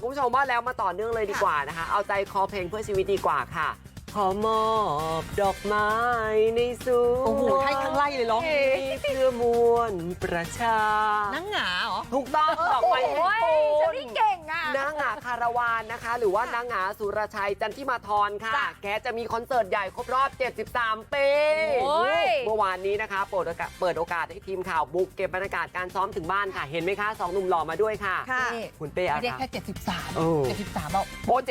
คุณผู้ชมว่าแล้วมาต่อเนื่องเลยดีกว่านะคะเอาใจคอเพลงเพื่อชีวิตดีกว่าค่ะ ขอมอบดอกไม้ในสวนโอ้โหให้ทั้งไล่เลยร้อง เพื่อมวลประชา นั่งหงาเหรอ ถูกต้องดอกไม้โอ้แห่งยโฉันนี่เก่งอะ นางหงาคาราวานนะคะ หรือว่านางหงาสุรชัยจันทิมาธรค่ะ จ้ะแกจะมีคอนเสิร์ตใหญ่ครบรอบ 73 ปีโอ้ย เมื่อวานนี้นะคะเปิดโอกาสเปิดโอกาสให้ทีมข่าวบุกเก็บบรรยากาศการซ้อมถึงบ้านค่ะ เห็นไหมคะสองหนุ่มหล่อมาด้วยค่ะ ค่ะคุณเป้อาไม่ได้รัก แค่ 73 เออ 73เอาโป้75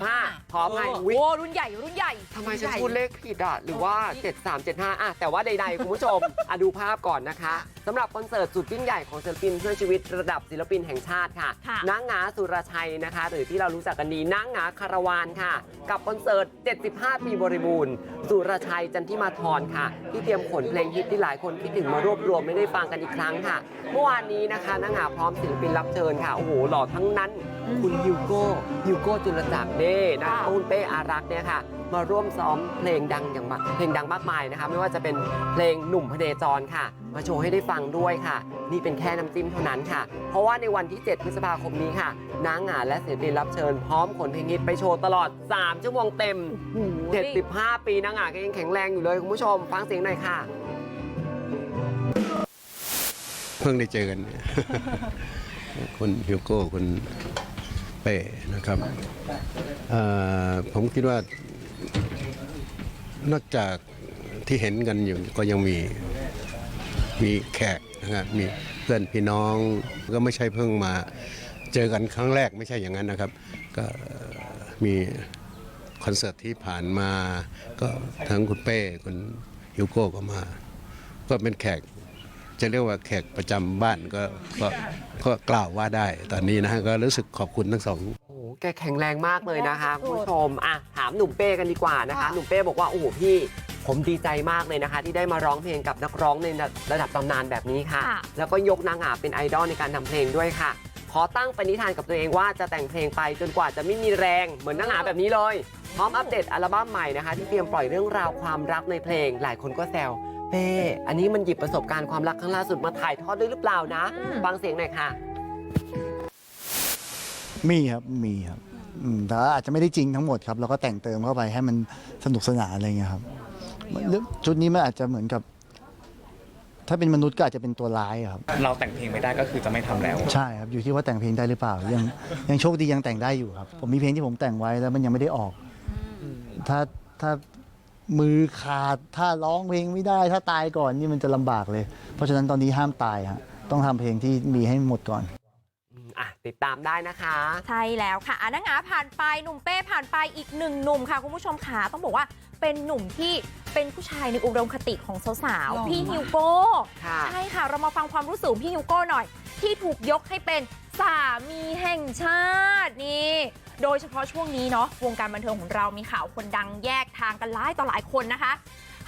75พร้อมให้โอ้วิโหรุ่นใหญ่รุ่นใหญ่ทำไมฉันพูดเลขผิดอะ หรือว่า 73 75อะแต่ว่าใดๆ คุณผู้ชมอะดูภาพก่อนนะคะสำหรับคอนเสิร์ตสุดยิ่งใหญ่ของศิลปินเพื่อชีวิตระดับศิลปินแห่งชาติค่ะค่ะ นางหงาสุรชัยนะคะ หรือที่เรารู้จักกันดีนางหงาคาราวานค่ะ กับคอนเสิร์ต 75 ปีบริบูรณ์ สุรชัยจันทิมาธรค่ะ ที่เตรียมขนเพลงฮิตที่หลายคนคิดถึงมารวบรวมไม่ได้ฟังกันอีกครั้งค่ะ เมื่อวานนี้นะคะนางหงาพร้อมศิลปินรับเชิญค่ะ โอ้โหหล่อทั้งนั้น คุณฮิวโก้ฮิวโก้จุลจักรเน่นะคะค่ะคุณเป้อารักษ์เนี่ยค่ะมาร่วมซ้อมเพลงดังอย่างมากเพลงดังมากมายนะคะ ไม่ว่าจะเป็นเพลงหนุ่มพเนจรค่ะ มาโชว์ให้ได้ฟังด้วยค่ะ นี่เป็นแค่น้ำจิ้มเท่านั้นค่ะ เพราะว่าในวันที่ 7 พฤษภาคมนี้ค่ะนางหงาและศิลปินรับเชิญพร้อมขนเพลงฮิตไปโชว์ตลอด 3 ชั่วโมงเต็ม 75 ปีนางหงาก็ยังแข็งแรงอยู่เลยคุณผู้ชม ฟังเสียงหน่อยค่ะ เพิ่งได้เจอกันเนี่ยคุณฮิวโก้คุณเป้นะครับเอ่อผมคิดว่า นอกจากที่เห็นกันอยู่ก็ยังมีมีแขกนะครับมีเพื่อนพี่น้องก็ไม่ใช่เพิ่งมา เจอกันครั้งแรกไม่ใช่อย่างนั้นนะครับ ก็มีคอนเสิร์ตที่ผ่านมา ก็ทั้งคุณเป้คุณฮิวโก้ก็มา ก็เป็นแขกจะเรียกว่าแขกประจำบ้านก็ก็ก็กล่าวว่าได้ตอนนี้นะฮะก็รู้สึกขอบคุณทั้งสอง แกแข็งแรงมากเลยนะคะคุณผู้ชมอะถามหนุ่มเป้กันดีกว่านะคะ หนุ่มเป้บอกว่าโอ้โหพี่ผมดีใจมากเลยนะคะ ที่ได้มาร้องเพลงกับนักร้องในระดับตำนานแบบนี้ค่ะค่ะแล้วก็ยกนางหงาเป็นไอดอลในการทำเพลงด้วยค่ะ ขอตั้งปณิธานกับตัวเองว่าจะแต่งเพลงไปจนกว่าจะไม่มีแรงเหมือนนางหงาแบบนี้เลย พร้อมอัปเดตอัลบั้มใหม่นะคะ ที่เตรียมปล่อยเรื่องราวความรักในเพลง หลายคนก็แซวเป้อันนี้มันหยิบประสบการณ์ความรักครั้งล่าสุดมาถ่ายทอดด้วยหรือเปล่านะอืมฟังเสียงหน่อยค่ะ มีครับมีครับอืมแต่ว่าอาจจะไม่ได้จริงทั้งหมดครับเราก็แต่งเติมเข้าไปให้มันสนุกสนานอะไรเงี้ยครับเรื่องชุดนี้มันอาจจะเหมือนกับ ถ้าเป็นมนุษย์ก็อาจจะเป็นตัวร้ายอะครับ เราแต่งเพลงไม่ได้ก็คือจะไม่ทำแล้ว ใช่ครับอยู่ที่ว่าแต่งเพลงได้หรือเปล่า ยังยังโชคดียังแต่งได้อยู่ครับ ผมมีเพลงที่ผมแต่งไว้แล้วมันยังไม่ได้ออก ถ้าถ้ามือขาดถ้าร้องเพลงไม่ได้ ถ้าตายก่อนนี่มันจะลำบากเลย เพราะฉะนั้นตอนนี้ห้ามตายฮะต้องทำเพลงที่มีให้หมดก่อน อะติดตามได้นะคะ ใช่แล้วค่ะอานังหาผ่านไปหนุ่มเป้ผ่านไปอีกหนึ่งหนุ่มค่ะ คุณผู้ชมขาต้องบอกว่าเป็นหนุ่มที่เป็นผู้ชายในอุดมคติของสาวหล่อๆพี่มากฮิวโก้ค่ะใช่ค่ะ เรามาฟังความรู้สึกของพี่ฮิวโก้หน่อย ที่ถูกยกให้เป็นสามีแห่งชาตินี่โดยเฉพาะช่วงนี้เนาะวงการบันเทิงของเรามีข่าวคนดังแยกทางกันหลายต่อหลายคนนะคะ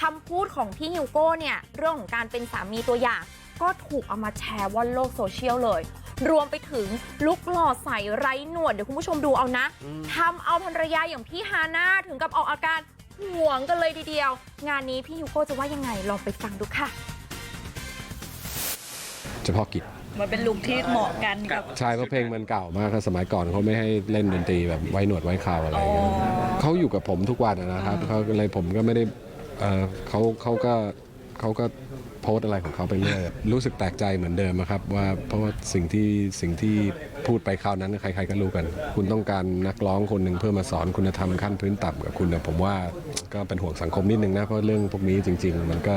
คำพูดของพี่ฮิวโก้เนี่ยเรื่องของการเป็นสามีตัวอย่าง ก็ถูกเอามาแชร์ว่อนโลกโซเชียลเลย รวมไปถึงลุกหล่อใสไร้หนวดเดี๋ยวคุณผู้ชมดูเอานะอืมทำเอาภรรยาอย่างพี่ฮาน่าถึงกับออกอาการห่วงกันเลยทีเดียว งานนี้พี่ยูโก้จะว่ายังไงลองไปฟังดูค่ะ เฉพาะกิจมันเป็นลุคที่เหมาะกันกับใช่เพราะเพลงมันเก่ามากครับสมัยก่อนเขาไม่ให้เล่นดนตรีแบบไว้หนวดไว้คราวอะไรอย่างเงี้ยเขาอยู่กับผมทุกวันนะครับเขาเลยผมก็ไม่ได้เอ่อเขาเขาก็ เขาก็โพสต์อะไรของเขาไปเรื่อยรู้สึกแปลกใจเหมือนเดิมอะครับว่าเพราะว่าสิ่งที่สิ่งที่พูดไปคราวนั้นใครๆก็รู้กัน คุณต้องการนักร้องคนหนึ่งเพื่อมาสอนคุณธรรมขั้นพื้นต่ำกับคุณนะผมว่าก็เป็นห่วงสังคมนิดนึงนะเพราะเรื่องพวกนี้จริง ๆ มันก็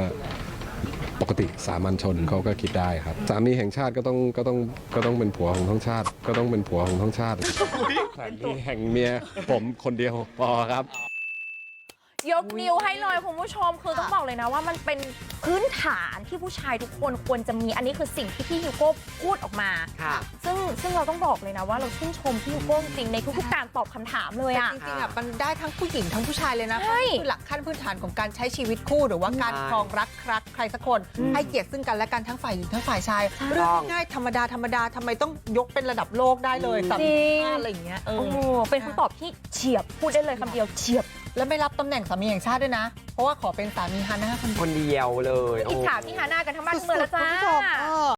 ปกติสามัญชนเขาก็คิดได้ครับ สามีแห่งชาติก็ต้องก็ต้องก็ต้องเป็นผัวของทั้งชาติ ก็ต้องเป็นผัวของทั้งชาติสามีแห่งเมียผมคนเดียวพอครับ ยกนิ้วให้เลยคุณผู้ชมคือต้องบอกเลยนะว่ามันเป็นพื้นฐานที่ผู้ชายทุกคนควรจะมีอันนี้คือสิ่งที่พี่ฮิวโก้พูดออกมาค่ะซึ่งซึ่งเราต้องบอกเลยนะว่าเราชื่นชมพี่ฮิวโก้จริงๆในทุกๆการตอบคำถามเลยแต่อะจริงๆอะมันได้ทั้งผู้หญิงทั้งผู้ชายเลยนะเพใช่ราะนี่คือหลักขั้นพื้นฐานของการใช้ชีวิตคู่หรือว่าการใช่ครองรักใครักใครสักคน ให้เกียรติซึ่งกันและกันทั้งฝ่ายหญิงทั้งฝ่ายชายเรื่องง่ายๆธรรมดาธรรมดาทำไมต้องยกเป็นระดับโลกได้เลยสามจริงอะไรอย่างเงี้ยเออโอ้โหเป็นคำตอบที่เฉียบพูดได้เลยคำเดียวเฉียบ แล้วไม่รับตำแหน่งสามีแห่งชาติด้วยนะ เพราะว่าขอเป็นสามีฮาน่าคนเดียวคนเดียวเลย อิจฉาพี่ฮาน่ากันทั้งบ้านทั้งเมืองแล้วจ้า สุดๆคุณผู้ชมเออ